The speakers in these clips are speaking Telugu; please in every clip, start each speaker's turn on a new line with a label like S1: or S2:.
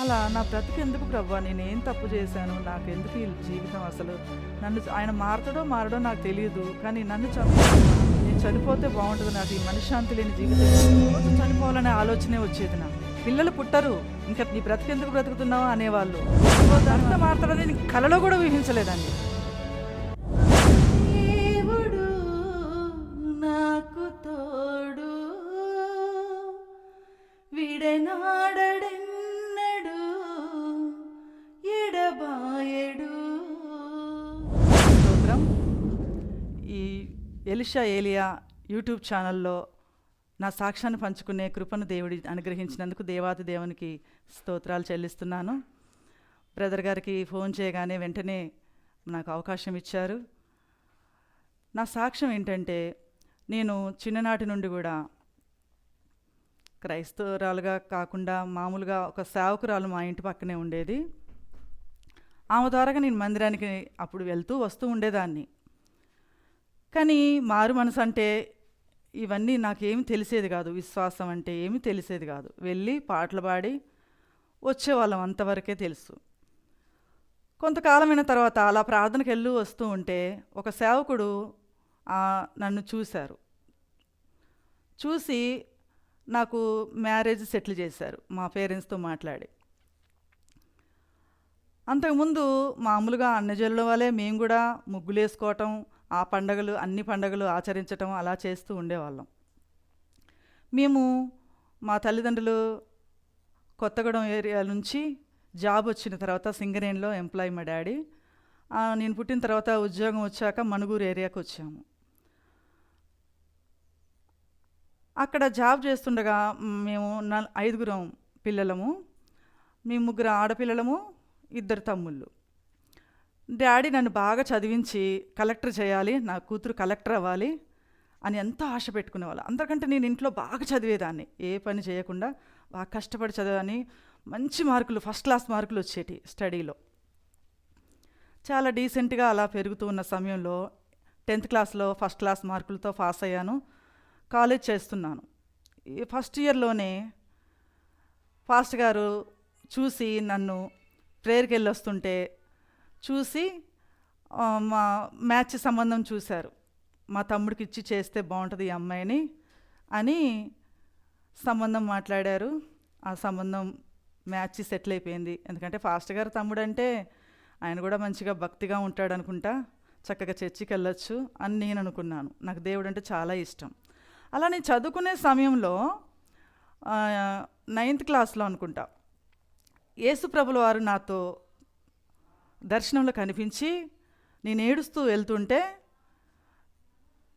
S1: అలా నా బ్రతికి ఎందుకు ప్రభా? నేనేం తప్పు చేశాను? నాకు ఎందుకు ఈ జీవితం అసలు? నన్ను ఆయన మారతాడో మారడో నాకు తెలియదు కానీ నన్ను చంపు నేను చనిపోతే బాగుంటుంది నాకు ఈ మనశ్శాంతి లేని జీవితం. రోజు చనిపోవాలనే ఆలోచనే వచ్చేది నాకు. పిల్లలు పుట్టరు. ఇంకా నీ బ్రతికి ఎందుకు బ్రతుకుతున్నావు అనేవాళ్ళు. దాంట్లో మారతాడని కలలో కూడా ఊహించలేదండి. ఎలిషా ఏలియా యూట్యూబ్ ఛానల్లో నా సాక్ష్యాన్ని పంచుకునే కృపను దేవుడి అనుగ్రహించినందుకు దేవాతి దేవునికి స్తోత్రాలు చెల్లిస్తున్నాను. బ్రదర్ గారికి ఫోన్ చేయగానే వెంటనే నాకు అవకాశం ఇచ్చారు. నా సాక్ష్యం ఏంటంటే నేను చిన్ననాటి నుండి కూడా క్రైస్తవురాలుగా కాకుండా మామూలుగా ఒక సేవకురాలు మా ఇంటి పక్కనే ఉండేది. ఆమె ద్వారాగా నేను మందిరానికి అప్పుడు వెళ్తూ వస్తూ ఉండేదాన్ని. కానీ మారు మనసు అంటే ఇవన్నీ నాకేమి తెలిసేది కాదు. విశ్వాసం అంటే ఏమి తెలిసేది కాదు. వెళ్ళి పాటలు పాడి వచ్చేవాళ్ళం అంతవరకే తెలుసు. కొంతకాలమైన తర్వాత అలా ప్రార్థనకు వెళ్ళి వస్తూ ఉంటే ఒక సేవకుడు నన్ను చూశారు. చూసి నాకు మ్యారేజ్ సెటిల్ చేశారు మా పేరెంట్స్తో మాట్లాడి. అంతకుముందు మామూలుగా అన్నజల్లుల వలె మేము కూడా ముగ్గులు వేసుకోవటం ఆ పండగలు అన్ని పండగలు ఆచరించటం అలా చేస్తూ ఉండేవాళ్ళం. మేము మా తల్లిదండ్రులు కొత్తగూడెం ఏరియా నుంచి జాబ్ వచ్చిన తర్వాత సింగరేణిలో ఎంప్లాయ్ మా డాడీ. నేను పుట్టిన తర్వాత ఉద్యోగం వచ్చాక మణుగూరు ఏరియాకి వచ్చాము. అక్కడ జాబ్ చేస్తుండగా మేము నల్ ఐదుగురం పిల్లలము. మేము ముగ్గురు ఆడపిల్లలము ఇద్దరు తమ్ముళ్ళు. డాడీ నన్ను బాగా చదివించి కలెక్టర్ చేయాలి నా కూతురు కలెక్టర్ అవ్వాలి అని ఎంతో ఆశ పెట్టుకునేవాళ్ళు. అందరికంటే నేను ఇంట్లో బాగా చదివేదాన్ని. ఏ పని చేయకుండా బాగా కష్టపడి చదివాని మంచి మార్కులు ఫస్ట్ క్లాస్ మార్కులు వచ్చేటి స్టడీలో. చాలా డీసెంట్గా అలా పెరుగుతూ ఉన్న సమయంలో టెన్త్ క్లాస్లో ఫస్ట్ క్లాస్ మార్కులతో పాస్ అయ్యాను. కాలేజ్ చేస్తున్నాను. ఈ ఫస్ట్ ఇయర్లోనే ఫాస్ట్ గారు చూసి నన్ను ప్రేయర్కి వెళ్ళి వస్తుంటే చూసి మా మ్యాచ్ సంబంధం చూశారు. మా తమ్ముడికి ఇచ్చి చేస్తే బాగుంటుంది ఈ అమ్మాయిని అని సంబంధం మాట్లాడారు. ఆ సంబంధం మ్యాచ్ సెటిల్ అయిపోయింది. ఎందుకంటే ఫాస్ట్ గారు తమ్ముడు అంటే ఆయన కూడా మంచిగా భక్తిగా ఉంటాడు అనుకుంటా చక్కగా చర్చికి వెళ్ళొచ్చు అని నేను అనుకున్నాను. నాకు దేవుడు అంటే చాలా ఇష్టం. అలా నేను చదువుకునే సమయంలో నైన్త్ క్లాస్లో అనుకుంటా యేసుప్రభుల వారు నాతో దర్శనంలో కనిపించి నేను ఏడుస్తూ వెళ్తుంటే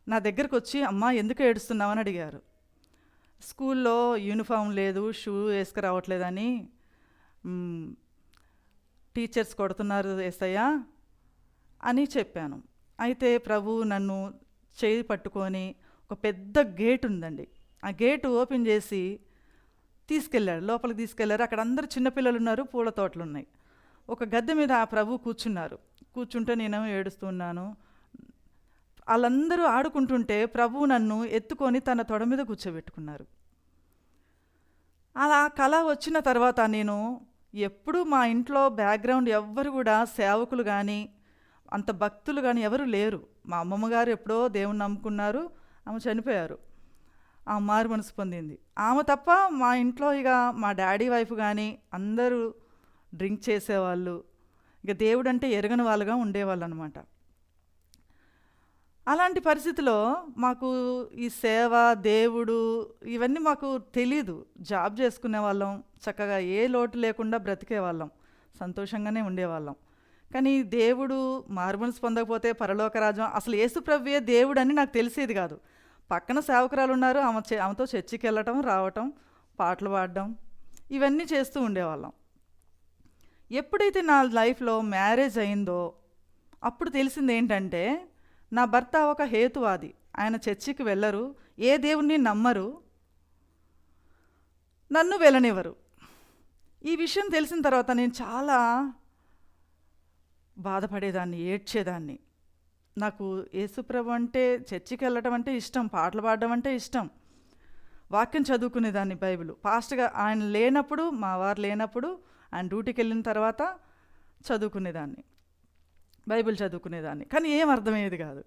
S1: నా దగ్గరకు వచ్చి అమ్మ ఎందుకు ఏడుస్తున్నావని అడిగారు. స్కూల్లో యూనిఫామ్ లేదు షూ వేసుకురావట్లేదని టీచర్స్ కొడుతున్నారు ఏసయ్యా అని చెప్పాను. అయితే ప్రభు నన్ను చేయి పట్టుకొని ఒక పెద్ద గేట్ ఉందండి. ఆ గేట్ ఓపెన్ చేసి తీసుకెళ్ళాడు. లోపలికి తీసుకెళ్ళారు. అక్కడ అందరు చిన్నపిల్లలు ఉన్నారు పూల తోటలు ఉన్నాయి. ఒక గద్దె మీద ఆ ప్రభు కూర్చున్నారు. కూర్చుంటే నేను ఏడుస్తున్నాను వాళ్ళందరూ ఆడుకుంటుంటే ప్రభు నన్ను ఎత్తుకొని తన తొడ మీద కూర్చోబెట్టుకున్నారు. అలా కళ వచ్చిన తర్వాత నేను ఎప్పుడూ మా ఇంట్లో బ్యాక్గ్రౌండ్ ఎవ్వరు కూడా సేవకులు కానీ అంత భక్తులు కానీ ఎవరు లేరు. మా అమ్మమ్మ గారు ఎప్పుడో దేవుణ్ణి నమ్ముకున్నారు ఆమె చనిపోయారు. ఆ మారు మనసు పొందింది. ఆమె తప్ప మా ఇంట్లో ఇక మా డాడీ వైఫ్ కానీ అందరూ డ్రింక్ చేసేవాళ్ళు. ఇక దేవుడు అంటే ఎరగని వాళ్ళుగా ఉండేవాళ్ళు అనమాట అలాంటి పరిస్థితిలో మాకు ఈ సేవ దేవుడు ఇవన్నీ మాకు తెలీదు. జాబ్ చేసుకునే వాళ్ళం చక్కగా ఏ లోటు లేకుండా బ్రతికే వాళ్ళం సంతోషంగానే ఉండేవాళ్ళం. కానీ దేవుడు మార్బుల్స్ పొందకపోతే పరలోకరాజం అసలు యేసుప్రవ్వే దేవుడు అని నాకు తెలిసేది కాదు. పక్కన సేవకురాలు ఉన్నారు ఆమె చే- ఆమెతో చర్చికి వెళ్ళటం రావటం పాటలు పాడడం ఇవన్నీ చేస్తూ ఉండేవాళ్ళం. ఎప్పుడైతే నా లైఫ్లో మ్యారేజ్ అయిందో అప్పుడు తెలిసింది ఏంటంటే నా భర్త ఒక హేతువాది. ఆయన చర్చికి వెళ్ళరు ఏ దేవుణ్ణి నమ్మరు నన్ను వెళ్ళనివ్వరు. ఈ విషయం తెలిసిన తర్వాత నేను చాలా బాధపడేదాన్ని ఏడ్చేదాన్ని. నాకు యేసుప్రభు అంటే చర్చికి వెళ్ళడం అంటే ఇష్టం పాటలు పాడడం అంటే ఇష్టం. వాక్యం చదువుకునేదాన్ని బైబిల్. ఫాస్ట్గా ఆయన లేనప్పుడు మా వారు లేనప్పుడు ఆయన డ్యూటీకి వెళ్ళిన తర్వాత చదువుకునేదాన్ని. బైబిల్ చదువుకునేదాన్ని. కానీ ఏం అర్థమయ్యేది కాదు.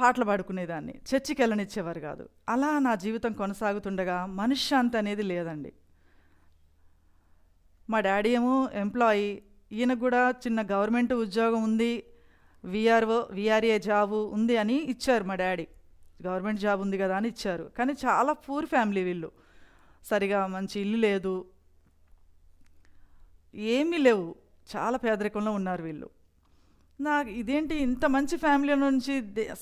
S1: పాటలు పాడుకునేదాన్ని. చర్చికి వెళ్ళనిచ్చేవారు కాదు. అలా నా జీవితం కొనసాగుతుండగా మనశ్శాంతి అనేది లేదండి. మా డాడీ ఏమో ఎంప్లాయీ. ఈయనకు కూడా చిన్న గవర్నమెంట్ ఉద్యోగం ఉంది. విఆర్ఓ విఆర్ఏ జాబు ఉంది అని ఇచ్చారు మా డాడీ. గవర్నమెంట్ జాబ్ ఉంది కదా అని ఇచ్చారు. కానీ చాలా పూర్ ఫ్యామిలీ వీళ్ళు. సరిగా మంచి ఇల్లు లేదు. ఏమీ లేవు. చాలా పేదరికంలో ఉన్నారు వీళ్ళు. నాకు ఇదేంటి ఇంత మంచి ఫ్యామిలీ నుంచి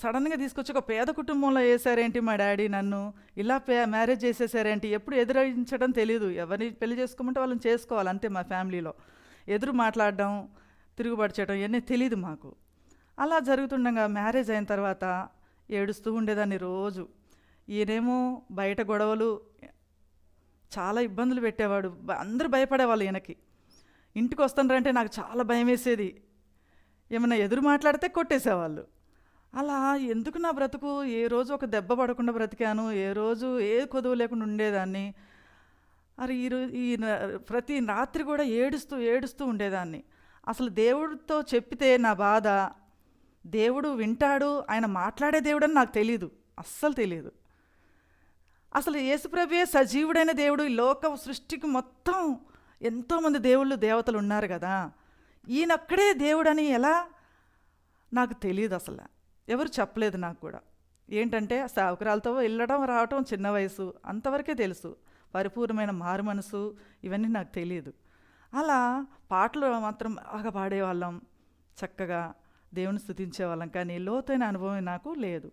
S1: సడన్గా తీసుకొచ్చి ఒక పేద కుటుంబంలో వేసారేంటి మా డాడీ నన్ను? ఇలా పే మ్యారేజ్ చేసేసారేంటి? ఎప్పుడు ఎదురించడం తెలియదు ఎవరిని పెళ్ళి చేసుకోమంటే వాళ్ళని చేసుకోవాలి అంతే మా ఫ్యామిలీలో. ఎదురు మాట్లాడడం తిరుగుబాటు చేయడం ఇవన్నీ తెలియదు మాకు. అలా జరుగుతుండగా మ్యారేజ్ అయిన తర్వాత ఏడుస్తూ ఉండేదాన్ని రోజు. ఈయనేమో బయట గొడవలు చాలా ఇబ్బందులు పెట్టేవాడు. అందరూ భయపడేవాళ్ళు ఈయనకి. ఇంటికి వస్తుండ్రంటే నాకు చాలా భయం వేసేది. ఏమైనా ఎదురు మాట్లాడితే కొట్టేసేవాళ్ళు. అలా ఎందుకు నా బ్రతుకు? ఏ రోజు ఒక దెబ్బ పడకుండా బ్రతికాను. ఏ రోజు ఏ కొదువు లేకుండా ఉండేదాన్ని. అరే ఈరోజు ఈ ప్రతి రాత్రి కూడా ఏడుస్తూ ఏడుస్తూ ఉండేదాన్ని. అసలు దేవుడితో చెప్పితే నా బాధ దేవుడు వింటాడు ఆయన మాట్లాడే దేవుడని నాకు తెలియదు అస్సలు తెలియదు అసలు యేసుప్రభే సజీవుడైన దేవుడు ఈ లోక సృష్టికి మొత్తం ఎంతోమంది దేవుళ్ళు దేవతలు ఉన్నారు కదా. ఈయనొక్కడే దేవుడని ఎలా? నాకు తెలియదు అసలు. ఎవరు చెప్పలేదు నాకు కూడా. ఏంటంటే సావుకురాలతో వెళ్ళడం రావటం చిన్న వయసు. అంతవరకే తెలుసు. పరిపూర్ణమైన మారు మనసు ఇవన్నీ నాకు తెలియదు అలా పాటలు మాత్రం బాగా పాడేవాళ్ళం. చక్కగా దేవుని స్థుతించేవాళ్ళం. కానీ లోతైన అనుభవం నాకు లేదు.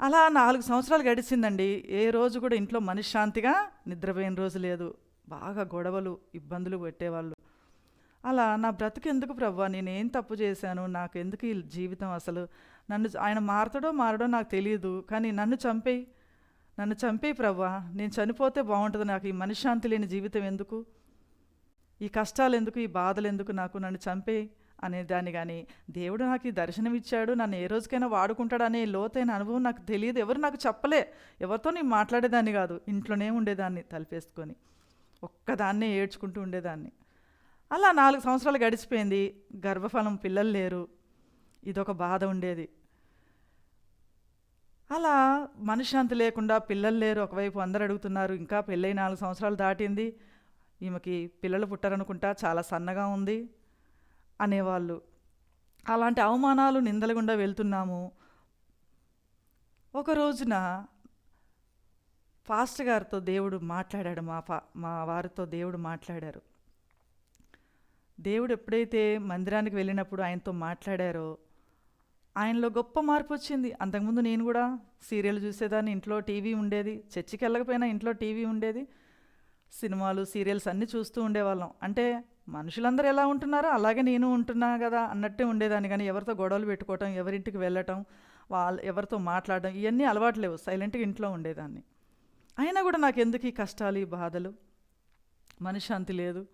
S1: అలా నాలుగు సంవత్సరాలు గడిచిందండి. ఏ రోజు కూడా ఇంట్లో మనశ్శాంతిగా నిద్రపోయిన రోజు లేదు. బాగా గొడవలు ఇబ్బందులు పెట్టేవాళ్ళు. అలా నా బ్రతుకు ఎందుకు ప్రభా నేనేం తప్పు చేశాను? నాకు ఎందుకు ఈ జీవితం అసలు? నన్ను ఆయన మారతాడో మారడో నాకు తెలియదు కానీ నన్ను చంపేయి. నన్ను చంపేయి ప్రవ్వా. నేను చనిపోతే బాగుంటుంది నాకు. ఈ మనశ్శాంతి లేని జీవితం ఎందుకు? ఈ కష్టాలు ఎందుకు ఈ బాధలు ఎందుకు నాకు? నన్ను చంపేయి అనే దాన్ని కానీ దేవుడు నాకు ఈ దర్శనం ఇచ్చాడు నన్ను ఏ రోజుకైనా వాడుకుంటాడనే లోతైన అనుభవం నాకు తెలియదు. ఎవరు నాకు చెప్పలే. ఎవరితో నేను మాట్లాడేదాన్ని కాదు. ఇంట్లోనే ఉండేదాన్ని తలిపేసుకొని. ఒక్కదాన్నే ఏడ్చుకుంటూ ఉండేదాన్ని. అలా నాలుగు సంవత్సరాలు గడిచిపోయింది. గర్భఫలం పిల్లలు లేరు. ఇదొక బాధ ఉండేది. అలా మనశ్శాంతి లేకుండా పిల్లలు లేరు. ఒకవైపు అందరు అడుగుతున్నారు ఇంకా పెళ్ళై నాలుగు సంవత్సరాలు దాటింది. ఈమెకి పిల్లలు పుట్టారనుకుంటా చాలా సన్నగా ఉంది అనేవాళ్ళు. అలాంటి అవమానాలు నిందలగుండా వెళ్తున్నాము. ఒక రోజున ఫాస్ట్ గారితో దేవుడు మాట్లాడాడు మా ఫా మా వారితో దేవుడు మాట్లాడారు. దేవుడు ఎప్పుడైతే మందిరానికి వెళ్ళినప్పుడు ఆయనతో మాట్లాడారో ఆయనలో గొప్ప మార్పు వచ్చింది. అంతకుముందు నేను కూడా సీరియల్ చూసేదాన్ని ఇంట్లో టీవీ ఉండేది. చర్చికి వెళ్ళకపోయినా ఇంట్లో టీవీ ఉండేది. సినిమాలు సీరియల్స్ అన్నీ చూస్తూ ఉండేవాళ్ళం. అంటే మనుషులందరూ ఎలా ఉంటున్నారో అలాగే నేను ఉంటున్నా కదా అన్నట్టే ఉండేదాన్ని. కానీ ఎవరితో గొడవలు పెట్టుకోవటం ఎవరింటికి వెళ్ళటం వాళ్ళు ఎవరితో మాట్లాడడం ఇవన్నీ అలవాటు లేవు. సైలెంట్గా ఇంట్లో ఉండేదాన్ని. అయినా కూడా నాకు ఎందుకు ఈ కష్టాలు ఈ బాధలు? మనశ్శాంతి లేదు.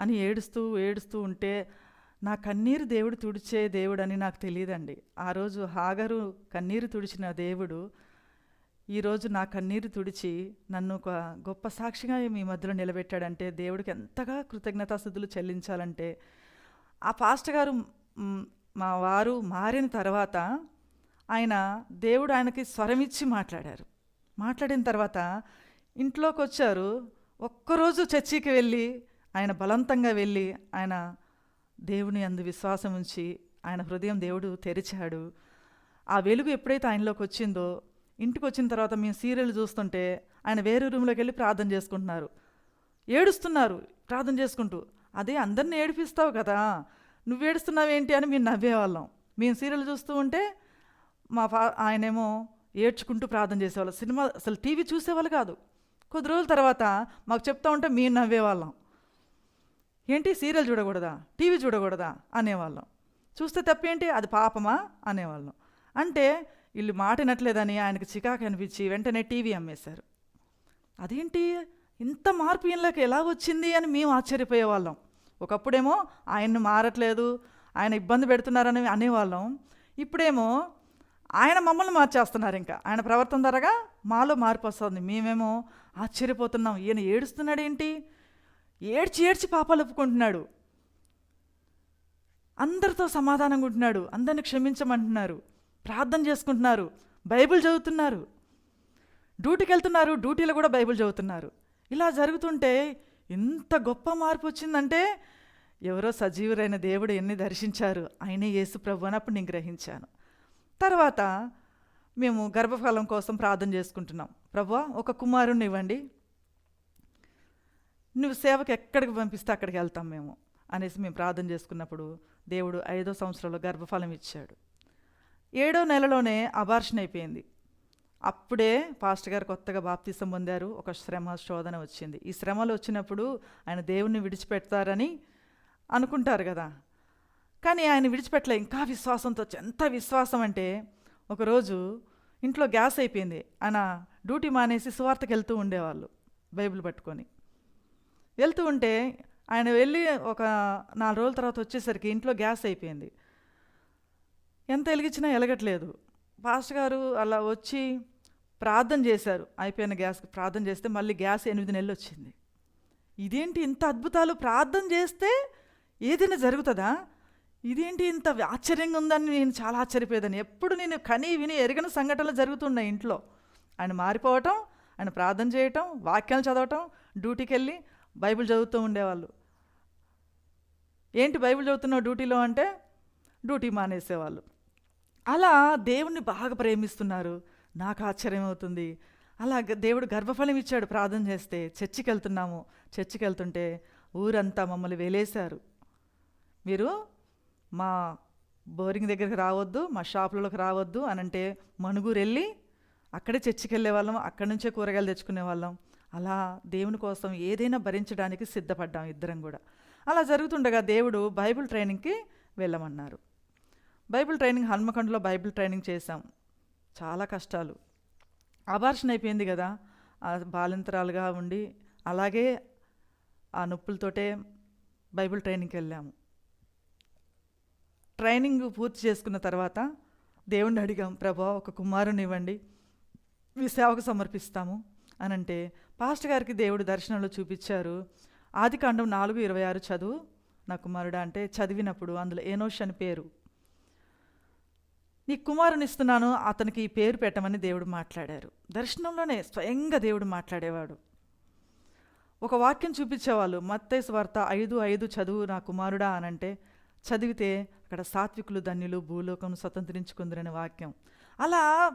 S1: అని ఏడుస్తూ ఏడుస్తూ ఉంటే నా కన్నీరు దేవుడు తుడిచే దేవుడు అని నాకు తెలియదండి. ఆ రోజు హాగరు కన్నీరు తుడిచిన దేవుడు ఈరోజు నా కన్నీరు తుడిచి నన్ను ఒక గొప్ప సాక్షిగా మీ మధ్యలో నిలబెట్టాడంటే దేవుడికి ఎంతగా కృతజ్ఞతాస్థుతులు చెల్లించాలంటే ఆ పాస్ట్ గారు మా వారు మారిన తర్వాత ఆయన దేవుడు ఆయనకి స్వరమిచ్చి మాట్లాడారు. మాట్లాడిన తర్వాత ఇంట్లోకి వచ్చారు ఒక్కరోజు చర్చికి వెళ్ళి ఆయన బలవంతంగా వెళ్ళి ఆయన దేవుని అందు విశ్వాసం ఉంచి ఆయన హృదయం దేవుడు తెరిచాడు. ఆ వెలుగు ఎప్పుడైతే ఆయనలోకి వచ్చిందో ఇంటికి వచ్చిన తర్వాత మేము సీరియల్ చూస్తుంటే ఆయన వేరే రూమ్లోకి వెళ్ళి ప్రార్థన చేసుకుంటున్నారు. ఏడుస్తున్నారు ప్రార్థన చేసుకుంటూ. అదే అందరిని ఏడిపిస్తావు కదా నువ్వు ఏడుస్తున్నావేంటి అని మేము నవ్వేవాళ్ళం. మేము సీరియల్ చూస్తూ ఉంటే మా ఫా ఆయనేమో ఏడ్చుకుంటూ ప్రార్థన చేసేవాళ్ళు. సినిమా అసలు టీవీ చూసేవాళ్ళు కాదు. కొద్ది రోజుల తర్వాత మాకు చెప్తా ఉంటే మేము నవ్వేవాళ్ళం. ఏంటి? సీరియల్ చూడకూడదా? టీవీ చూడకూడదా? అనేవాళ్ళం. చూస్తే తప్పేంటి? అది పాపమా? అనేవాళ్ళం. అంటే వీళ్ళు మాటినట్లేదని ఆయనకు చికాకు అనిపించి వెంటనే టీవీ అమ్మేశారు. అదేంటి? ఇంత మార్పు ఈయనలోకి ఎలా వచ్చింది అని మేము ఆశ్చర్యపోయేవాళ్ళం. ఒకప్పుడేమో ఆయన్ని మారట్లేదు ఆయన ఇబ్బంది పెడుతున్నారని అనేవాళ్ళం. ఇప్పుడేమో ఆయన మమ్మల్ని మార్చేస్తున్నారు ఇంకా. ఆయన ప్రవర్తన ధరగా మాలో మార్పు వస్తుంది. మేమేమో ఆశ్చర్యపోతున్నాం. ఈయన ఏడుస్తున్నాడు ఏంటి ఏడ్చి ఏడ్చి పాపాలు ఒప్పుకుంటున్నాడు. అందరితో సమాధానంగా ఉంటున్నాడు. అందరిని క్షమించమంటున్నారు. ప్రార్థన చేసుకుంటున్నారు. బైబిల్ చదువుతున్నారు. డ్యూటీకి వెళ్తున్నారు డ్యూటీలో కూడా బైబిల్ చదువుతున్నారు. ఇలా జరుగుతుంటే ఇంత గొప్ప మార్పు వచ్చిందంటే ఎవరో సజీవురైన దేవుడు ఎన్ని దర్శించారు? ఆయనే యేసు ప్రభు అని అప్పుడు నేను గ్రహించాను. తర్వాత మేము గర్భఫలం కోసం ప్రార్థన చేసుకుంటున్నాం. ప్రభు ఒక కుమారుణ్ణి ఇవ్వండి. నువ్వు సేవకు ఎక్కడికి పంపిస్తే అక్కడికి వెళ్తాం మేము అనేసి మేము ప్రార్థన చేసుకున్నప్పుడు దేవుడు ఐదో సంవత్సరంలో గర్భఫలం ఇచ్చాడు. ఏడో నెలలోనే అబార్షన్ అయిపోయింది. అప్పుడే పాస్టర్ గారు కొత్తగా బాప్తీసం పొందారు. ఒక శ్రమ శోధన వచ్చింది. ఈ శ్రమలు వచ్చినప్పుడు ఆయన దేవుణ్ణి విడిచిపెడతారని అనుకుంటారు కదా. కానీ ఆయన విడిచిపెట్టలే. ఇంకా విశ్వాసంతో ఎంత విశ్వాసం అంటే ఒకరోజు ఇంట్లో గ్యాస్ అయిపోయింది. ఆయన డ్యూటీ మానేసి సువార్తకి వెళ్తూ ఉండేవాళ్ళు బైబిల్ పట్టుకొని. వెళ్తూ ఉంటే ఆయన వెళ్ళి ఒక నాలుగు రోజుల తర్వాత వచ్చేసరికి ఇంట్లో గ్యాస్ అయిపోయింది. ఎంత వెలిగించినా వెలగట్లేదు. పాస్టర్ గారు అలా వచ్చి ప్రార్థన చేశారు. అయిపోయిన గ్యాస్కి ప్రార్థన చేస్తే మళ్ళీ గ్యాస్ ఎనిమిది నెలలు వచ్చింది. ఇదేంటి ఇంత అద్భుతాలు? ప్రార్థన చేస్తే ఏదైనా జరుగుతుందా? ఇదేంటి ఇంత ఆశ్చర్యంగా ఉందని నేను చాలా ఆశ్చర్యపోయేదాన్ని. ఎప్పుడు నేను కని విని ఎరగని సంఘటనలు జరుగుతున్నాయి ఇంట్లో. ఆయన మారిపోవటం ఆయన ప్రార్థన చేయటం వాక్యాలు చదవటం డ్యూటీకి వెళ్ళి బైబిల్ చదువుతూ ఉండేవాళ్ళు. ఏంటి బైబిల్ చదువుతున్నావు డ్యూటీలో అంటే డ్యూటీ మానేసేవాళ్ళు. అలా దేవుణ్ణి బాగా ప్రేమిస్తున్నారు. నాకు ఆశ్చర్యం అవుతుంది. అలా దేవుడు గర్భఫలం ఇచ్చాడు ప్రార్థన చేస్తే చర్చికి వెళ్తున్నాము చర్చికి వెళ్తుంటే ఊరంతా మమ్మల్ని వెలేశారు. మీరు మా బోరింగ్ దగ్గరికి రావద్దు మా షాపులలోకి రావద్దు అని అంటే మనుగురు వెళ్ళి అక్కడే చర్చికి వెళ్ళే వాళ్ళం అక్కడి నుంచే కూరగాయలు తెచ్చుకునే వాళ్ళం అలా దేవుని కోసం ఏదైనా భరించడానికి సిద్ధపడ్డాం ఇద్దరం కూడా. అలా జరుగుతుండగా దేవుడు బైబిల్ ట్రైనింగ్కి వెళ్ళమన్నారు. బైబిల్ ట్రైనింగ్ హన్మకొండలో బైబిల్ ట్రైనింగ్ చేశాం. చాలా కష్టాలు. అబార్షన్ అయిపోయింది కదా బాలింతరాలుగా ఉండి అలాగే ఆ నొప్పులతోటే బైబిల్ ట్రైనింగ్కి వెళ్ళాము. ట్రైనింగ్ పూర్తి చేసుకున్న తర్వాత దేవుణ్ణి అడిగాం ప్రభా ఒక కుమారుని ఇవ్వండి మీ సేవకు సమర్పిస్తాము. అని అంటే పాస్టర్ గారికి దేవుడు దర్శనంలో చూపించారు. ఆది కాండం నాలుగు ఇరవై ఆరు చదువు నా కుమారుడా అంటే చదివినప్పుడు అందులో ఏనోష్ అని పేరు. నీ కుమారుని ఇస్తున్నాను అతనికి ఈ పేరు పెట్టమని దేవుడు మాట్లాడారు. దర్శనంలోనే స్వయంగా దేవుడు మాట్లాడేవాడు. ఒక వాక్యం చూపించేవాళ్ళు మత్తైసు వార్త ఐదు ఐదు చదువు నా కుమారుడా అనంటే చదివితే అక్కడ సాత్వికులు ధన్యులు భూలోకం స్వతంత్రించుకుందరనే వాక్యం. అలా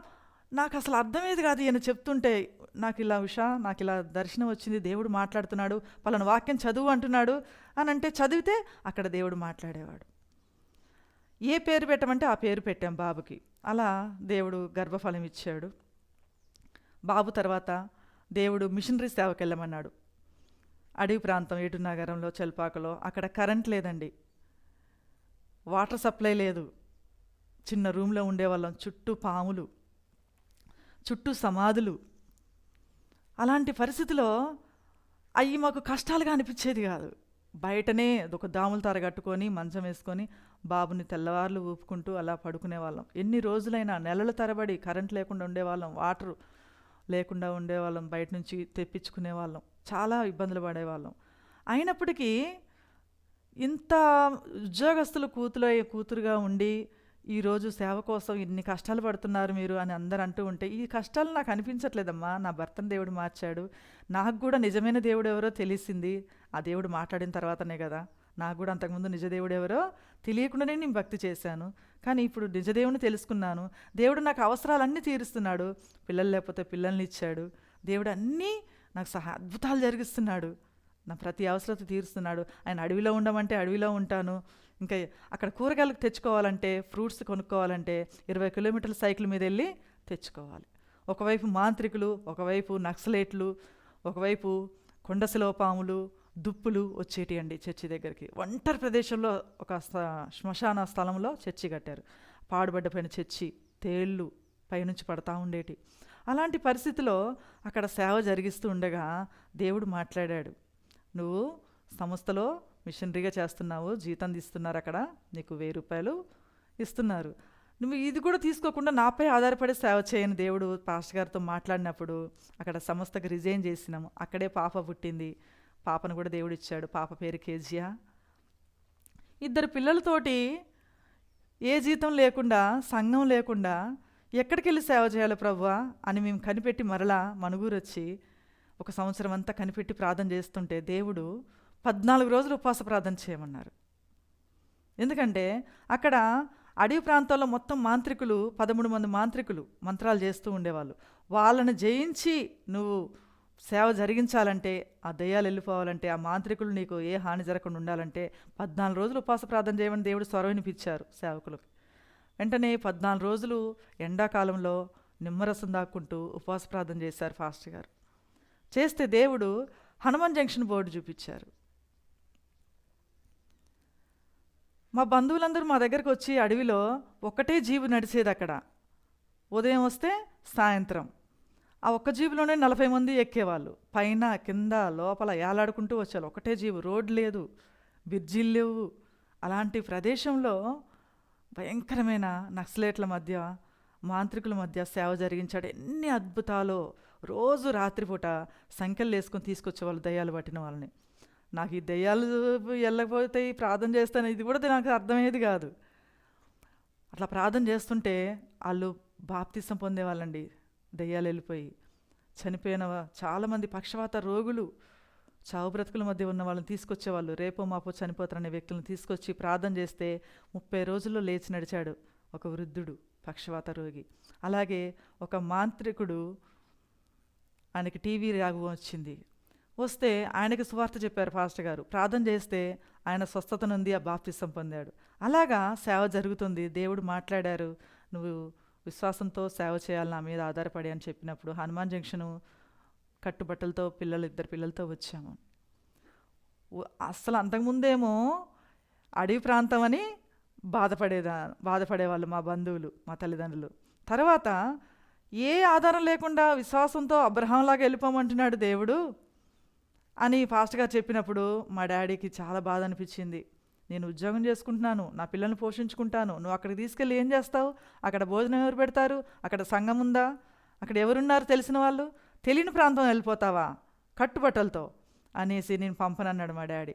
S1: నాకు అసలు అర్థమేది కాదు ఈయన చెప్తుంటే నాకు ఇలా ఉషా నాకు ఇలా దర్శనం వచ్చింది దేవుడు మాట్లాడుతున్నాడు పలానా వాక్యం చదువు అంటున్నాడు అని అంటే చదివితే అక్కడ దేవుడు మాట్లాడేవాడు. ఏ పేరు పెట్టమంటే ఆ పేరు పెట్టాం బాబుకి. అలా దేవుడు గర్భఫలం ఇచ్చాడు. బాబు తర్వాత దేవుడు మిషనరీ సేవకి వెళ్ళమన్నాడు అడవి ప్రాంతం ఏటు నగరంలో చెల్పాకలో అక్కడ కరెంట్ లేదండి. వాటర్ సప్లై లేదు. చిన్న రూమ్లో ఉండేవాళ్ళం. చుట్టూ పాములు చుట్టూ సమాధులు. అలాంటి పరిస్థితిలో అవి మాకు కష్టాలుగా అనిపించేది కాదు. బయటనే ఒక దాములు తరగట్టుకొని మంచం వేసుకొని బాబుని తెల్లవార్లు ఊపుకుంటూ అలా పడుకునేవాళ్ళం. ఎన్ని రోజులైనా నెలల తరబడి కరెంట్ లేకుండా ఉండేవాళ్ళం. వాటర్ లేకుండా ఉండేవాళ్ళం. బయట నుంచి తెప్పించుకునేవాళ్ళం. చాలా ఇబ్బందులు పడేవాళ్ళం. అయినప్పటికీ ఇంత ఉద్యోగస్తులు కూతురు కూతురుగా ఉండి ఈరోజు సేవ కోసం ఇన్ని కష్టాలు పడుతున్నారు మీరు అని అందరు అంటూ ఉంటే ఈ కష్టాలు నాకు అనిపించట్లేదమ్మా. నా భర్తను దేవుడు మార్చాడు. నాకు కూడా నిజమైన దేవుడు ఎవరో తెలిసింది. ఆ దేవుడు మాట్లాడిన తర్వాతనే కదా. నాకు కూడా అంతకుముందు నిజ దేవుడు ఎవరో తెలియకుండానే నేను భక్తి చేశాను. కానీ ఇప్పుడు నిజదేవుని తెలుసుకున్నాను. దేవుడు నాకు అవసరాలన్నీ తీరుస్తున్నాడు. పిల్లలు లేకపోతే పిల్లల్ని ఇచ్చాడు. దేవుడు అన్నీ నాకు సహా అద్భుతాలు జరిగిస్తున్నాడు. నా ప్రతి అవసరత తీరుస్తున్నాడు. ఆయన అడవిలో ఉండమంటే అడవిలో ఉంటాను. ఇంకా అక్కడ కూరగాయలు తెచ్చుకోవాలంటే ఫ్రూట్స్ కొనుక్కోవాలంటే ఇరవై కిలోమీటర్ల సైకిల్ మీద వెళ్ళి తెచ్చుకోవాలి. ఒకవైపు మాంత్రికులు ఒకవైపు నక్సలేట్లు ఒకవైపు కొండశిలోపాములు దుప్పులు వచ్చేటి అండి చర్చి దగ్గరికి. ఒంటరి ప్రదేశంలో ఒక శ్మశాన స్థలంలో చర్చి కట్టారు. పాడుబడ్డపోయిన చర్చి తేళ్ళు పైనుంచి పడతా ఉండేటి. అలాంటి పరిస్థితిలో అక్కడ సేవ జరిగిస్తూ ఉండగా దేవుడు మాట్లాడాడు. నువ్వు సంస్థలో మిషనరీగా చేస్తున్నావు జీతం తీస్తున్నారు అక్కడ నీకు వెయ్యి రూపాయలు ఇస్తున్నారు. నువ్వు ఇది కూడా తీసుకోకుండా నాపై ఆధారపడి సేవ చేయని దేవుడు పాస్టర్ గారితో మాట్లాడినప్పుడు అక్కడ సంస్థకు రిజైన్ చేసినాము అక్కడే పాప పుట్టింది. పాపను కూడా దేవుడు ఇచ్చాడు. పాప పేరు కేజియా. ఇద్దరు పిల్లలతోటి ఏ జీతం లేకుండా సంఘం లేకుండా ఎక్కడికి వెళ్ళి సేవ చేయాలి ప్రభు అని మేము కనిపెట్టి మరలా మనుగురు వచ్చి ఒక సంవత్సరం అంతా కనిపెట్టి ప్రార్థన చేస్తుంటే దేవుడు పద్నాలుగు రోజులు ఉపవాస ప్రార్థన చేయమన్నారు. ఎందుకంటే అక్కడ అడవి ప్రాంతాల్లో మొత్తం మాంత్రికులు పదమూడు మంది మాంత్రికులు మంత్రాలు చేస్తూ ఉండేవాళ్ళు. వాళ్ళని జయించి నువ్వు సేవ జరిగించాలంటే ఆ దయ్యాలు వెళ్ళిపోవాలంటే ఆ మాంత్రికులు నీకు ఏ హాని జరగకుండా ఉండాలంటే పద్నాలుగు రోజులు ఉపవాస ప్రార్థన చేయమని దేవుడు స్వరవినిపించారు సేవకులకు. వెంటనే పద్నాలుగు రోజులు ఎండాకాలంలో నిమ్మరసం దాక్కుంటూ ఉపవాస ప్రార్థన చేశారు ఫాస్ట్ గారు. చేస్తే దేవుడు హనుమాన్ జంక్షన్ బోర్డు చూపించారు. మా బంధువులందరూ మా దగ్గరకు వచ్చి అడవిలో ఒకటే జీబు నడిచేది అక్కడ. ఉదయం వస్తే సాయంత్రం. ఆ ఒక్క జీబులోనే నలభై మంది ఎక్కేవాళ్ళు. పైన కింద లోపల ఏలాడుకుంటూ వచ్చారు. ఒకటే జీబు రోడ్ లేదు బిర్జీలు లేవు. అలాంటి ప్రదేశంలో భయంకరమైన నక్సలేట్ల మధ్య మాంత్రికుల మధ్య సేవ జరిగించాడు. ఎన్ని అద్భుతాలు. రోజు రాత్రిపూట సంఖ్యలు వేసుకొని తీసుకొచ్చేవాళ్ళు దయ్యాలు పట్టిన వాళ్ళని. నాకు ఈ దయ్యాలు వెళ్ళకపోతే ప్రార్థన చేస్తాను ఇది కూడా నాకు అర్థమయ్యేది కాదు. అట్లా ప్రార్థన చేస్తుంటే వాళ్ళు బాప్తిసం పొందేవాళ్ళండి దయ్యాలు వెళ్ళిపోయి. చనిపోయిన చాలామంది పక్షవాత రోగులు చావు బ్రతుకుల మధ్య ఉన్న వాళ్ళని తీసుకొచ్చేవాళ్ళు రేపో మాపో చనిపోతారనే వ్యక్తులను తీసుకొచ్చి ప్రార్థన చేస్తే ముప్పై రోజుల్లో లేచి నడిచాడు ఒక వృద్ధుడు పక్షవాత రోగి. అలాగే ఒక మాంత్రికుడు ఆయనకి టీవీ రాగం వచ్చింది. వస్తే ఆయనకి సువార్త చెప్పారు ఫాస్టర్ గారు. ప్రార్థన చేస్తే ఆయన స్వస్థత నుండి ఆ బాప్తిసం పొందాడు. అలాగా సేవ జరుగుతుంది. దేవుడు మాట్లాడారు నువ్వు విశ్వాసంతో సేవ చేయాలి నా మీద ఆధారపడి అని చెప్పినప్పుడు హనుమాన్ జంక్షను కట్టుబట్టలతో పిల్లలు ఇద్దరు పిల్లలతో వచ్చాము. అసలు అంతకుముందేమో అడవి ప్రాంతం అని బాధపడేదా బాధపడేవాళ్ళు మా బంధువులు మా తల్లిదండ్రులు. తర్వాత ఏ ఆధారం లేకుండా విశ్వాసంతో అబ్రహాంలాగా వెళ్ళిపోమంటున్నాడు దేవుడు? అని ఫాస్ట్గా చెప్పినప్పుడు మా డాడీకి చాలా బాధ అనిపించింది. నేను ఉద్యోగం చేసుకుంటున్నాను నా పిల్లల్ని పోషించుకుంటాను నువ్వు అక్కడికి తీసుకెళ్ళి ఏం చేస్తావు? అక్కడ భోజనం ఎవరు పెడతారు? అక్కడ సంఘం ఉందా? అక్కడ ఎవరున్నారు తెలిసిన వాళ్ళు? తెలియని ప్రాంతం వెళ్ళిపోతావా? కట్టుబట్టలతో అనేసి నేను పంపనన్నాడు మా డాడీ.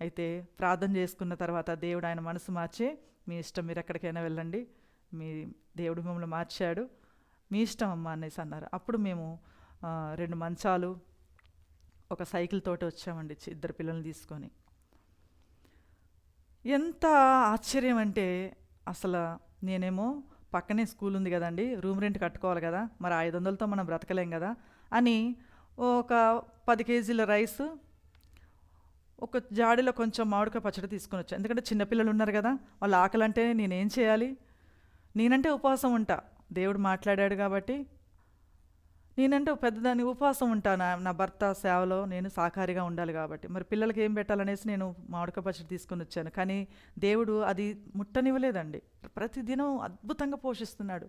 S1: అయితే ప్రార్థన చేసుకున్న తర్వాత దేవుడు ఆయన మనసు మార్చి మీ ఇష్టం మీరు ఎక్కడికైనా వెళ్ళండి. మీ దేవుడు మిమ్మల్ని మార్చాడు. మీ ఇష్టం అమ్మా అనేసి అన్నారు. అప్పుడు మేము రెండు మంచాలు ఒక సైకిల్ తోటి వచ్చామండి ఇద్దరు పిల్లల్ని తీసుకొని. ఎంత ఆశ్చర్యం అంటే అసలు నేనేమో పక్కనే స్కూల్ ఉంది కదండి రూమ్ రెంట్ కట్టుకోవాలి కదా మరి ఐదు వందలతో మనం బ్రతకలేం కదా అని ఒక పది కేజీల రైస్ ఒక జాడీలో కొంచెం మామిడికాయ పచ్చడి తీసుకొని వచ్చాను ఎందుకంటే చిన్నపిల్లలు ఉన్నారు కదా వాళ్ళ ఆకలి అంటే నేనేం చేయాలి? నేనంటే ఉపవాసం ఉంటా. దేవుడు మాట్లాడాడు కాబట్టి నేనంటే పెద్దదాన్ని ఉపవాసం ఉంటాను. నా- నా భర్త సేవలో నేను సాకారిగా ఉండాలి కాబట్టి. మరి పిల్లలకి ఏం పెట్టాలనేసి నేను మామిడికాయ పచ్చడి తీసుకొని వచ్చాను. కానీ దేవుడు అది ముట్టనివ్వలేదండి. ప్రతిదినం అద్భుతంగా పోషిస్తున్నాడు.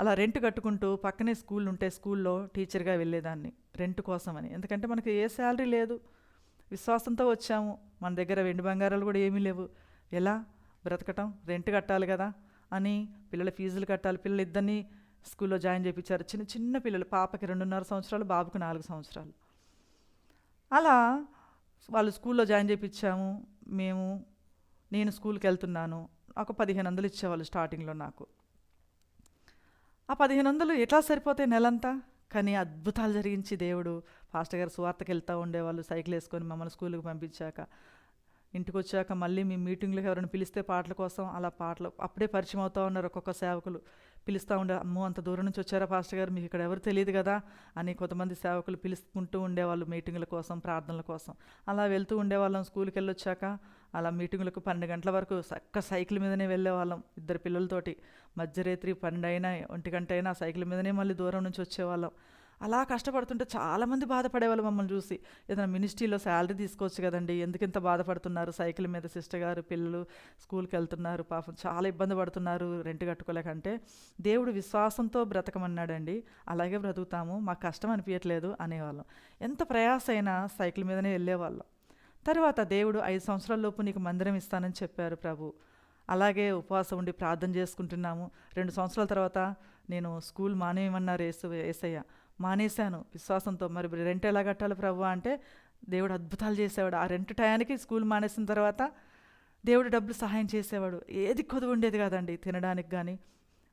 S1: అలా రెంట్ కట్టుకుంటూ పక్కనే స్కూల్ ఉంటే స్కూల్లో టీచర్గా వెళ్ళేదాన్ని రెంట్ కోసమని. ఎందుకంటే మనకి ఏ శాలరీ లేదు. విశ్వాసంతో వచ్చాము. మన దగ్గర వెండి బంగారాలు కూడా ఏమీ లేవు. ఎలా? బ్రతకటం? రెంట్ కట్టాలి కదా. అని పిల్లల ఫీజులు కట్టాలి పిల్లలు ఇద్దరిని స్కూల్లో జాయిన్ చేయించారు చిన్న చిన్న పిల్లలు పాపకి రెండున్నర సంవత్సరాలు బాబుకి నాలుగు సంవత్సరాలు. అలా వాళ్ళు స్కూల్లో జాయిన్ చేయించాము మేము నేను స్కూల్కి వెళ్తున్నాను. ఒక పదిహేను వందలు ఇచ్చేవాళ్ళు స్టార్టింగ్లో నాకు. ఆ పదిహేను వందలు ఎట్లా సరిపోతాయి నెలంతా? కానీ అద్భుతాలు జరిగించి దేవుడు ఫాస్ట్ గారు సువార్తకి వెళ్తూ ఉండేవాళ్ళు సైకిల్ వేసుకొని మమ్మల్ని స్కూల్కి పంపించాక. ఇంటికి వచ్చాక మళ్ళీ మీ మీటింగ్లకు ఎవరైనా పిలిస్తే పాటల కోసం అలా పాటలు అప్పుడే పరిచయం అవుతూ ఉన్నారు ఒక్కొక్క సేవకులు. పిలుస్తూ ఉండే అమ్మో అంత దూరం నుంచి వచ్చారా పాస్టర్ గారు? మీకు ఇక్కడ ఎవరు తెలియదు కదా అని కొంతమంది సేవకులు పిలుచుకుంటూ ఉండేవాళ్ళు మీటింగ్ల కోసం ప్రార్థనల కోసం. అలా వెళ్తూ ఉండేవాళ్ళం స్కూల్కి వెళ్ళొచ్చాక అలా మీటింగులకు పన్నెండు గంటల వరకు చక్క సైకిల్ మీదనే వెళ్ళేవాళ్ళం ఇద్దరు పిల్లలతోటి. మధ్యరాత్రి పన్నెండు అయినా ఒంటి గంట అయినా సైకిల్ మీదనే మళ్ళీ దూరం నుంచి వచ్చేవాళ్ళం. అలా కష్టపడుతుంటే చాలామంది బాధపడేవాళ్ళు మమ్మల్ని చూసి. ఏదైనా మినిస్ట్రీలో శాలరీ తీసుకోవచ్చు కదండి ఎందుకు ఇంత బాధపడుతున్నారు? సైకిల్ మీద సిస్టర్ గారు పిల్లలు స్కూల్కి వెళ్తున్నారు పాపం చాలా ఇబ్బంది పడుతున్నారు రెంట్ కట్టుకోలేకంటే. దేవుడు విశ్వాసంతో బ్రతకమన్నాడండి. అలాగే బ్రతుకుతాము మాకు కష్టం అనిపించట్లేదు అనేవాళ్ళం. ఎంత ప్రయాస అయినా సైకిల్ మీదనే వెళ్ళేవాళ్ళం. తర్వాత దేవుడు ఐదు సంవత్సరాలలోపు నీకు మందిరం ఇస్తానని చెప్పారు ప్రభు. అలాగే ఉపవాసం ఉండి ప్రార్థన చేసుకుంటున్నాము. రెండు సంవత్సరాల తర్వాత నేను స్కూల్ మానేయమన్నారు ఏసు ఏసయ్య మానేశాను. విశ్వాసంతో మరి రెంట్ ఎలా కట్టాలి ప్రభు అంటే దేవుడు అద్భుతాలు చేసేవాడు. ఆ రెంట్ టయానికి స్కూల్ మానేసిన తర్వాత దేవుడు డబ్బులు సహాయం చేసేవాడు. ఏది కొదువు ఉండేది కాదండి తినడానికి కానీ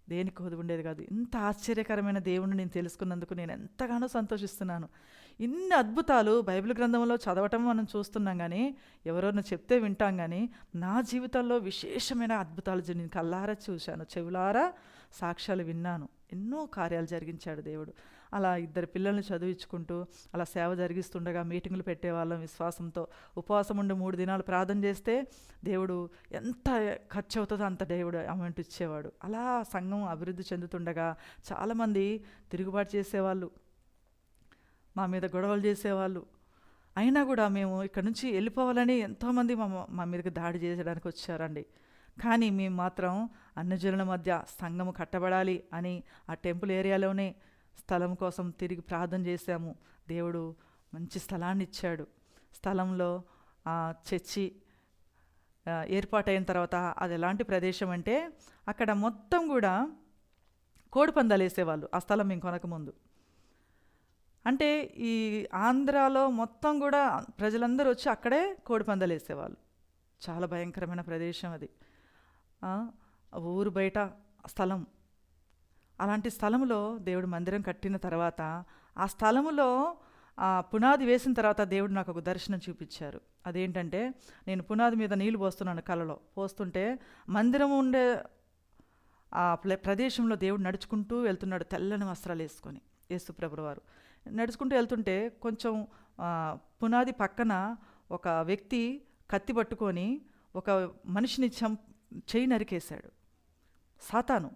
S1: దేనికి కొదువు ఉండేది కాదు. ఇంత ఆశ్చర్యకరమైన దేవుణ్ణి నేను తెలుసుకున్నందుకు నేను ఎంతగానో సంతోషిస్తున్నాను. ఇన్ని అద్భుతాలు బైబిల్ గ్రంథంలో చదవటం మనం చూస్తున్నాం కానీ ఎవరైనా చెప్తే వింటాం కానీ నా జీవితంలో విశేషమైన అద్భుతాలు నేను కల్లారా చూశాను చెవులారా సాక్ష్యాలు విన్నాను. ఎన్నో కార్యాలు జరిగించాడు దేవుడు. అలా ఇద్దరు పిల్లల్ని చదివించుకుంటూ అలా సేవ జరిగిస్తుండగా మీటింగులు పెట్టేవాళ్ళం విశ్వాసంతో. ఉపవాసం ఉండి మూడు దినాలు ప్రార్థన చేస్తే దేవుడు ఎంత ఖర్చు అవుతుందో అంత దేవుడు అమౌంట్ ఇచ్చేవాడు. అలా సంఘం అభివృద్ధి చెందుతుండగా చాలామంది తిరుగుబాటు చేసేవాళ్ళు. మా మీద గొడవలు చేసేవాళ్ళు. అయినా కూడా మేము ఇక్కడ నుంచి వెళ్ళిపోవాలని ఎంతోమంది మా మా మీదకి దాడి చేయడానికి వచ్చారండి. కానీ మేము మాత్రం అన్నజనుల మధ్య సంఘము కట్టబడాలి అని ఆ టెంపుల్ ఏరియాలోనే స్థలం కోసం తిరిగి ప్రార్థన చేశాము. దేవుడు మంచి స్థలాన్ని ఇచ్చాడు. స్థలంలో ఆ, చర్చి ఏర్పాటైన తర్వాత అది ఎలాంటి ప్రదేశం అంటే అక్కడ మొత్తం కూడా కోడిపందాలు వేసేవాళ్ళు. ఆ స్థలం మేము కొనకముందు అంటే ఈ ఆంధ్రాలో మొత్తం కూడా ప్రజలందరూ వచ్చి అక్కడే కోడిపందాలు వేసేవాళ్ళు చాలా భయంకరమైన ప్రదేశం అది. ఊరు బయట స్థలం. అలాంటి స్థలంలో దేవుడు మందిరం కట్టిన తర్వాత ఆ స్థలములో ఆ పునాది వేసిన తర్వాత దేవుడు నాకు ఒక దర్శనం చూపించారు. అదేంటంటే నేను పునాది మీద నీళ్ళు పోస్తున్నాను కలలో. పోస్తుంటే మందిరం ఉండే ఆ ప్రదేశంలో దేవుడు నడుచుకుంటూ వెళ్తున్నాడు తెల్లని వస్త్రాలు వేసుకొని. యేసుప్రభుడు వారు నడుచుకుంటూ వెళ్తుంటే కొంచెం పునాది పక్కన ఒక వ్యక్తి కత్తి పట్టుకొని ఒక మనిషిని చం చేయి నరికేశాడు. సాతాను.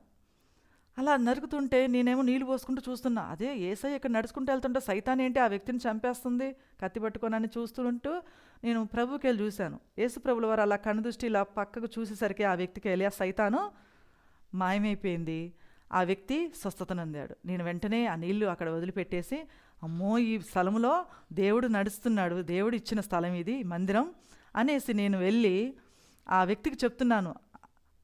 S1: అలా నరుకుతుంటే నేనేమో నీళ్ళు పోసుకుంటూ చూస్తున్నా. అదే ఏసై ఇక్కడ నడుచుకుంటూ వెళ్తుంటే సైతాన్ ఏంటి ఆ వ్యక్తిని చంపేస్తుంది? కత్తి పట్టుకోనని చూస్తుంటూ నేను ప్రభుకి వెళ్ళి చూశాను. యేసు ప్రభుల వారు అలా కనుదృష్టి ఇలా పక్కకు చూసేసరికి ఆ వ్యక్తికి వెళ్ళి ఆ సైతాను మాయమైపోయింది. ఆ వ్యక్తి స్వస్థతనందాడు నేను వెంటనే ఆ నీళ్ళు అక్కడ వదిలిపెట్టేసి అమ్మో ఈ స్థలంలో దేవుడు నడుస్తున్నాడు దేవుడు ఇచ్చిన స్థలం ఇది మందిరం అనేసి నేను వెళ్ళి ఆ వ్యక్తికి చెప్తున్నాను.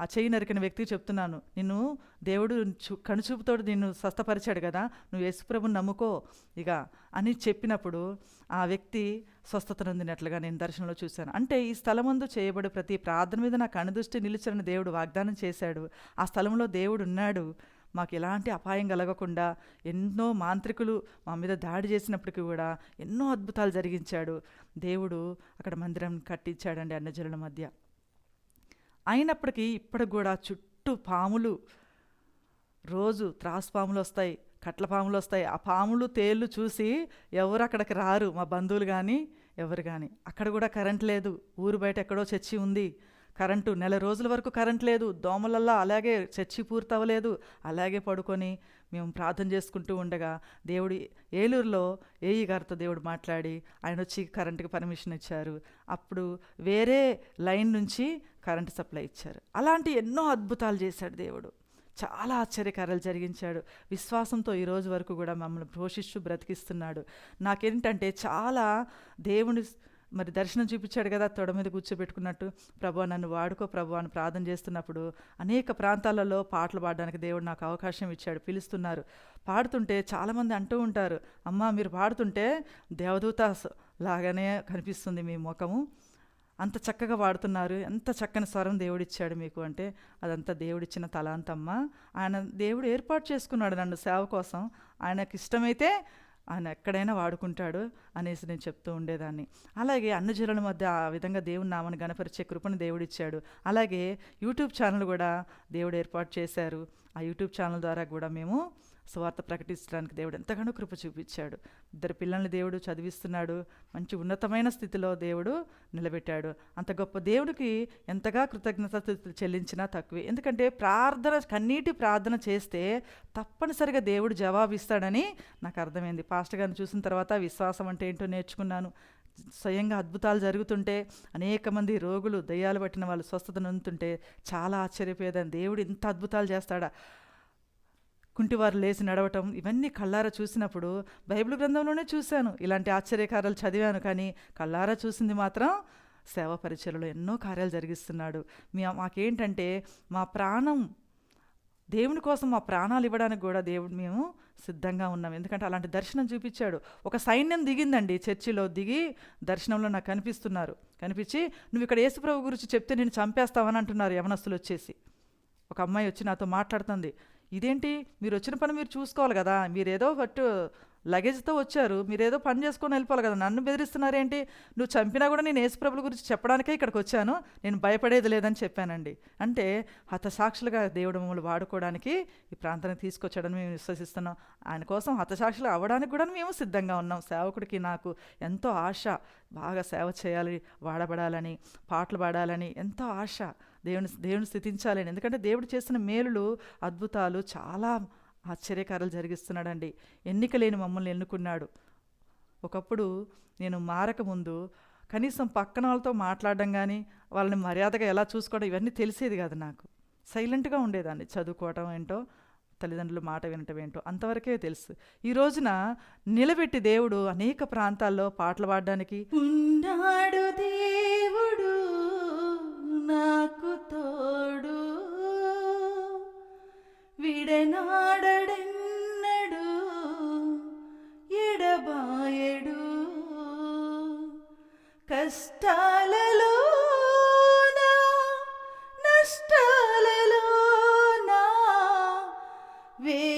S1: ఆ చెయ్యి నరికిన వ్యక్తికి చెప్తున్నాను. నిన్ను దేవుడు చూ కనుచూపుతో నిన్ను స్వస్థపరిచాడు కదా నువ్వు యేసుప్రభుని నమ్ముకో ఇక అని చెప్పినప్పుడు ఆ వ్యక్తి స్వస్థత నొందినట్లుగా నేను దర్శనంలో చూశాను. అంటే ఈ స్థలమందు చేయబడు ప్రతి ప్రార్థన మీద నా కనుదృష్టి నిలిచిన దేవుడు వాగ్దానం చేశాడు. ఆ స్థలంలో దేవుడు ఉన్నాడు. మాకు ఎలాంటి అపాయం కలగకుండా ఎన్నో మాంత్రికులు మా మీద దాడి చేసినప్పటికీ కూడా ఎన్నో అద్భుతాలు జరిగించాడు. దేవుడు అక్కడ మందిరం కట్టించాడండి అన్నజనుల మధ్య. అయినప్పటికీ ఇప్పటికి కూడా చుట్టూ పాములు రోజు త్రాసు పాములు వస్తాయి కట్ల పాములు వస్తాయి. ఆ పాములు తేళ్ళు చూసి ఎవరు అక్కడికి రారు? మా బంధువులు కానీ ఎవరు కానీ అక్కడ కూడా కరెంట్ లేదు. ఊరు బయట ఎక్కడో చర్చి ఉంది. కరెంటు నెల రోజుల వరకు కరెంట్ లేదు. దోమలల్లా అలాగే చచ్చి పూర్తవలేదు. అలాగే పడుకొని మేము ప్రార్థన చేసుకుంటూ ఉండగా దేవుడు ఏలూరులో ఏఈ గారితో దేవుడు మాట్లాడి ఆయన వచ్చి కరెంటుకి పర్మిషన్ ఇచ్చారు. అప్పుడు వేరే లైన్ నుంచి కరెంటు సప్లై ఇచ్చారు. అలాంటి ఎన్నో అద్భుతాలు చేశాడు దేవుడు. చాలా ఆశ్చర్యకార్యాలు జరిగించాడు. విశ్వాసంతో ఈ రోజు వరకు కూడా మమ్మల్ని పోషిస్తూ బ్రతికిస్తున్నాడు. నాకేంటంటే చాలా దేవుని మరి దర్శనం చూపించాడు కదా తొడ మీద కూర్చోబెట్టుకున్నట్టు. ప్రభు నన్ను వాడుకో ప్రభు అని ప్రార్థన చేస్తున్నప్పుడు అనేక ప్రాంతాలలో పాటలు పాడడానికి దేవుడు నాకు అవకాశం ఇచ్చాడు పిలుస్తున్నారు. పాడుతుంటే చాలామంది అంటూ ఉంటారు అమ్మ మీరు పాడుతుంటే దేవదూత లాగానే కనిపిస్తుంది మీ ముఖము. అంత చక్కగా వాడుతున్నారు ఎంత చక్కని స్వరం దేవుడిచ్చాడు మీకు అంటే అదంతా దేవుడిచ్చిన తలాంతమ్మ. ఆయన దేవుడు ఏర్పాటు చేసుకున్నాడు నన్ను సేవ కోసం. ఆయనకి ఇష్టమైతే ఆయన ఎక్కడైనా వాడుకుంటాడు అనేసి నేను చెప్తూ ఉండేదాన్ని. అలాగే అన్నజనుల మధ్య ఆ విధంగా దేవుని నామని గణపరిచే కృపను దేవుడిచ్చాడు. అలాగే యూట్యూబ్ ఛానల్ కూడా దేవుడు ఏర్పాటు చేశారు. ఆ యూట్యూబ్ ఛానల్ ద్వారా కూడా మేము స్వార్థ ప్రకటించడానికి దేవుడు ఎంతగానో కృప చూపించాడు. ఇద్దరు పిల్లల్ని దేవుడు చదివిస్తున్నాడు. మంచి ఉన్నతమైన స్థితిలో దేవుడు నిలబెట్టాడు. అంత గొప్ప దేవుడికి ఎంతగా కృతజ్ఞత చెల్లించినా తక్కువే. ఎందుకంటే ప్రార్థన కన్నీటి ప్రార్థన చేస్తే తప్పనిసరిగా దేవుడు జవాబిస్తాడని నాకు అర్థమైంది. పాస్టర్ గారిని చూసిన తర్వాత విశ్వాసం అంటే ఏంటో నేర్చుకున్నాను. స్వయంగా అద్భుతాలు జరుగుతుంటే అనేక మంది రోగులు దయ్యాలు పట్టిన వాళ్ళు స్వస్థత నొందుతుంటే చాలా ఆశ్చర్యపోయేదాన్ని. దేవుడు ఇంత అద్భుతాలు చేస్తాడా? కుంటివారు లేచి నడవటం ఇవన్నీ కళ్ళారా చూసినప్పుడు బైబిల్ గ్రంథంలోనే చూశాను. ఇలాంటి ఆశ్చర్యకారాలు చదివాను కానీ కళ్ళారా చూసింది మాత్రం సేవా పరిచయలో ఎన్నో కార్యాలు జరిగిస్తున్నాడు. మీ మాకేంటంటే మా ప్రాణం దేవుని కోసం మా ప్రాణాలు ఇవ్వడానికి కూడా దేవుడు మేము సిద్ధంగా ఉన్నాం. ఎందుకంటే అలాంటి దర్శనం చూపించాడు. ఒక సైన్యం దిగిందండి. చర్చిలో దిగి దర్శనంలో నాకు కనిపిస్తున్నారు. కనిపించి నువ్వు ఇక్కడ యేసుప్రభు గురించి చెప్తే నేను చంపేస్తావని అంటున్నారు యవనస్తులు వచ్చేసి. ఒక అమ్మాయి వచ్చి నాతో మాట్లాడుతుంది. ఇదేంటి? మీరు వచ్చిన పని మీరు చూసుకోవాలి కదా. మీరేదో పట్టు లగేజ్తో వచ్చారు. మీరేదో పని చేసుకొని వెళ్ళిపోవాలి కదా. నన్ను బెదిరిస్తున్నారేంటి? నువ్వు చంపినా కూడా నేను యేసుప్రభుల గురించి చెప్పడానికే ఇక్కడికి వచ్చాను నేను భయపడేది లేదని చెప్పానండి. అంటే హతసాక్షులుగా దేవుడు మమ్మల్ని వాడుకోవడానికి ఈ ప్రాంతానికి తీసుకొచ్చాడని మేము విశ్వసిస్తున్నాం. ఆయన కోసం హతసాక్షులు అవ్వడానికి కూడా మేము సిద్ధంగా ఉన్నాం. సేవకుడికి నాకు ఎంతో ఆశ. బాగా సేవ చేయాలి వాడబడాలని పాటలు పాడాలని ఎంతో ఆశ. దేవుని దేవుని స్థితించాలని. ఎందుకంటే దేవుడు చేసిన మేలులు అద్భుతాలు చాలా ఆశ్చర్యకారాలు జరిగిస్తున్నాడండి. ఎన్నిక లేని మమ్మల్ని ఎన్నుకున్నాడు. ఒకప్పుడు నేను మారకముందు కనీసం పక్కన వాళ్ళతో మాట్లాడడం కానీ వాళ్ళని మర్యాదగా ఎలా చూసుకోవడం ఇవన్నీ తెలిసేది కాదు నాకు. సైలెంట్గా ఉండేదాన్ని. చదువుకోవటం ఏంటో తల్లిదండ్రుల మాట వినటం ఏంటో అంతవరకే తెలుసు. ఈ రోజున నిలబెట్టి దేవుడు అనేక ప్రాంతాల్లో పాటలు పాడడానికి ఉన్నాడు దేవుడు. నాకు తోడు. విడనాడెన్నడు ఎడబాయడు. కష్టాలలో నష్టాలలో నా వే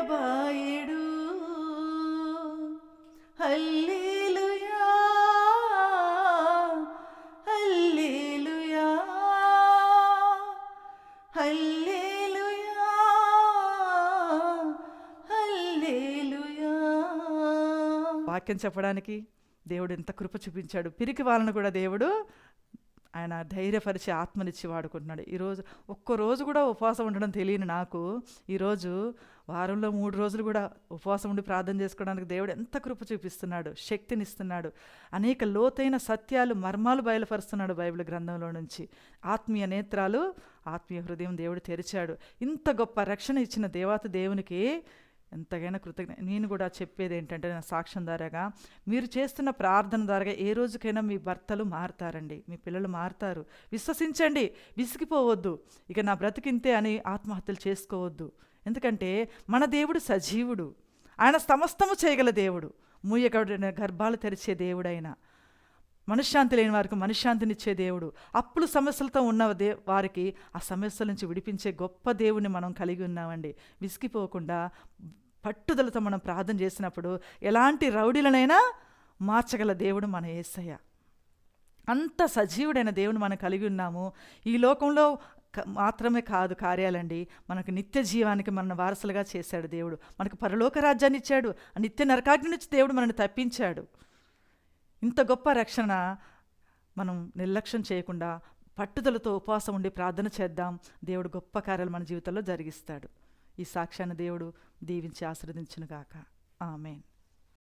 S1: ఎడబాయడు హల్లెలూయా హల్లెలూయా హల్లెలూయా హల్లెలూయా. వాక్యం చెప్పడానికి దేవుడు ఎంత కృప చూపించాడు. పిరికి వాళ్ళను కూడా దేవుడు ఆయన ధైర్యపరిచి ఆత్మనిచ్చి వాడుకుంటున్నాడు. ఈరోజు ఒక్క రోజు కూడా ఉపవాసం ఉండడం తెలియని నాకు ఈరోజు వారంలో మూడు రోజులు కూడా ఉపవాసం ఉండి ప్రార్థన చేసుకోవడానికి దేవుడు ఎంత కృప చూపిస్తున్నాడు శక్తినిస్తున్నాడు అనేక లోతైన సత్యాలు మర్మాలు బయలుపరుస్తున్నాడు బైబిల్ గ్రంథంలో నుంచి. ఆత్మీయ నేత్రాలు ఆత్మీయ హృదయం దేవుడు తెరిచాడు. ఇంత గొప్ప రక్షణ ఇచ్చిన దేవాత దేవునికి ఎంతగైనా కృతజ్ఞ నేను కూడా చెప్పేది ఏంటంటే నా సాక్ష్యం ద్వారాగా మీరు చేస్తున్న ప్రార్థన ద్వారాగా ఏ రోజుకైనా మీ భర్తలు మారుతారండి. మీ పిల్లలు మారుతారు. విశ్వసించండి. విసిగిపోవద్దు. ఇక నా బ్రతికింతే అని ఆత్మహత్యలు చేసుకోవద్దు. ఎందుకంటే మన దేవుడు సజీవుడు. ఆయన సమస్తము చేయగల దేవుడు. మూయగడిన గర్భాలు తెరిచే దేవుడైన. మనశ్శాంతి లేని వారికి మనశ్శాంతినిచ్చే దేవుడు. అప్పులు సమస్యలతో ఉన్న దే వారికి ఆ సమస్యల నుంచి విడిపించే గొప్ప దేవుని మనం కలిగి ఉన్నామండి. విసిగిపోకుండా పట్టుదలతో మనం ప్రార్థన చేసినప్పుడు ఎలాంటి రౌడీలనైనా మార్చగల దేవుడు మన యేసయ్య అంత సజీవుడైన దేవుని మనం కలిగి ఉన్నాము. ఈ లోకంలో క- మాత్రమే కాదు కార్యాలండి. మనకు నిత్య జీవానికి మన వారసులుగా చేశాడు దేవుడు. మనకు పరలోక రాజ్యాన్ని ఇచ్చాడు. ఆ నిత్య నరకాగ్ని నుంచి దేవుడు మనల్ని తప్పించాడు. ఇంత గొప్ప రక్షణ మనం నిర్లక్ష్యం చేయకుండా పట్టుదలతో ఉపవాసం ఉండి ప్రార్థన చేద్దాం. దేవుడు గొప్ప కార్యాలు మన జీవితంలో జరిగిస్తాడు. ఈ సాక్ష్యాన్ని దేవుడు దీవించి ఆశీర్వదించునుగాక. ఆమెన్.